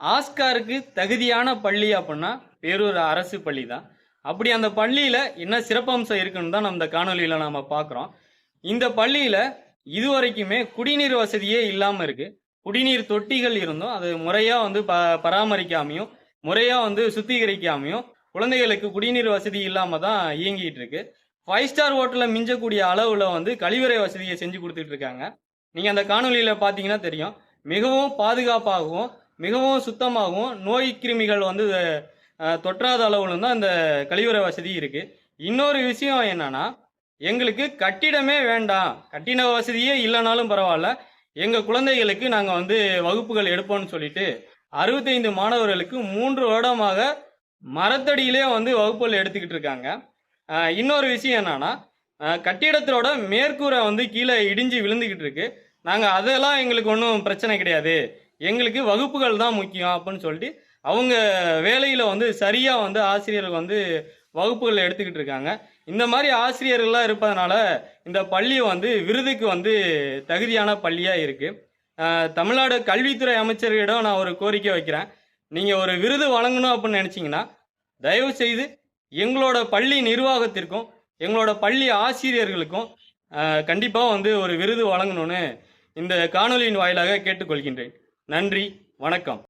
ஆஸ்காருக்கு தகுதியான பள்ளி அப்படின்னா பேரூர் அரசு பள்ளி தான் அப்படி அந்த பள்ளியில் என்ன சிறப்பம்சம் இருக்குன்னு தான் நம்ம இந்த காணொலியில் நாம் பார்க்குறோம் இந்த பள்ளியில் இதுவரைக்குமே குடிநீர் வசதியே இல்லாமல் இருக்குது குடிநீர் தொட்டிகள் இருந்தும் அது முறையாக வந்து ப பராமரிக்காமையும் முறையாக வந்து சுத்திகரிக்காமையும் குழந்தைகளுக்கு குடிநீர் வசதி இல்லாமல் தான் இயங்கிட்டு இருக்கு. ஃபைவ் ஸ்டார் ஹோட்டலில் மிஞ்சக்கூடிய அளவில் வந்து கழிவறை வசதியை செஞ்சு கொடுத்துட்டு இருக்காங்க. நீங்கள் அந்த காணொலியில் பார்த்தீங்கன்னா தெரியும். மிகவும் பாதுகாப்பாகவும் மிகவும் சுத்தமாகவும் நோய் கிருமிகள் வந்து தொற்றாத அளவுலும் தான் இந்த கழிவறை வசதி இருக்குது இன்னொரு விஷயம் என்னன்னா எங்களுக்கு கட்டிடமே வேண்டாம். கட்டிட வசதியே இல்லைனாலும் பரவாயில்ல. எங்கள் குழந்தைகளுக்கு நாங்கள் வந்து வகுப்புகள் எடுப்போம்னு சொல்லிட்டு அறுபத்தைந்து மாணவர்களுக்கு மூன்று வருடமாக மரத்தடியிலே வந்து வகுப்புகள் எடுத்துக்கிட்டு இருக்காங்க. இன்னொரு விஷயம் என்னன்னா கட்டிடத்தோட மேற்கூரை வந்து கீழே இடிஞ்சு விழுந்துக்கிட்டு இருக்கு. நாங்கள் அதெல்லாம் எங்களுக்கு ஒன்றும் பிரச்சனை கிடையாது. எங்களுக்கு வகுப்புகள் தான் முக்கியம் அப்படின்னு சொல்லிட்டு அவங்க வேலையில் வந்து சரியாக வந்து ஆசிரியர்கள் வந்து வகுப்புகள் எடுத்துக்கிட்டு இருக்காங்க. இந்த மாதிரி ஆசிரியர்கள்லாம் இருப்பதனால இந்த பள்ளி வந்து விருதுக்கு வந்து தகுதியான பள்ளியாக இருக்குது தமிழ்நாடு கல்வித்துறை அமைச்சரிடம் நான் ஒரு கோரிக்கை வைக்கிறேன். நீங்கள் ஒரு விருது வழங்கணும் அப்படின்னு நினச்சிங்கன்னா தயவு செய்து எங்களோட பள்ளி நிர்வாகத்திற்கும் எங்களோட பள்ளி ஆசிரியர்களுக்கும் கண்டிப்பாக வந்து ஒரு விருது வழங்கணும்னு இந்த காணொலியின் வாயிலாக கேட்டுக்கொள்கின்றேன். நன்றி வணக்கம்.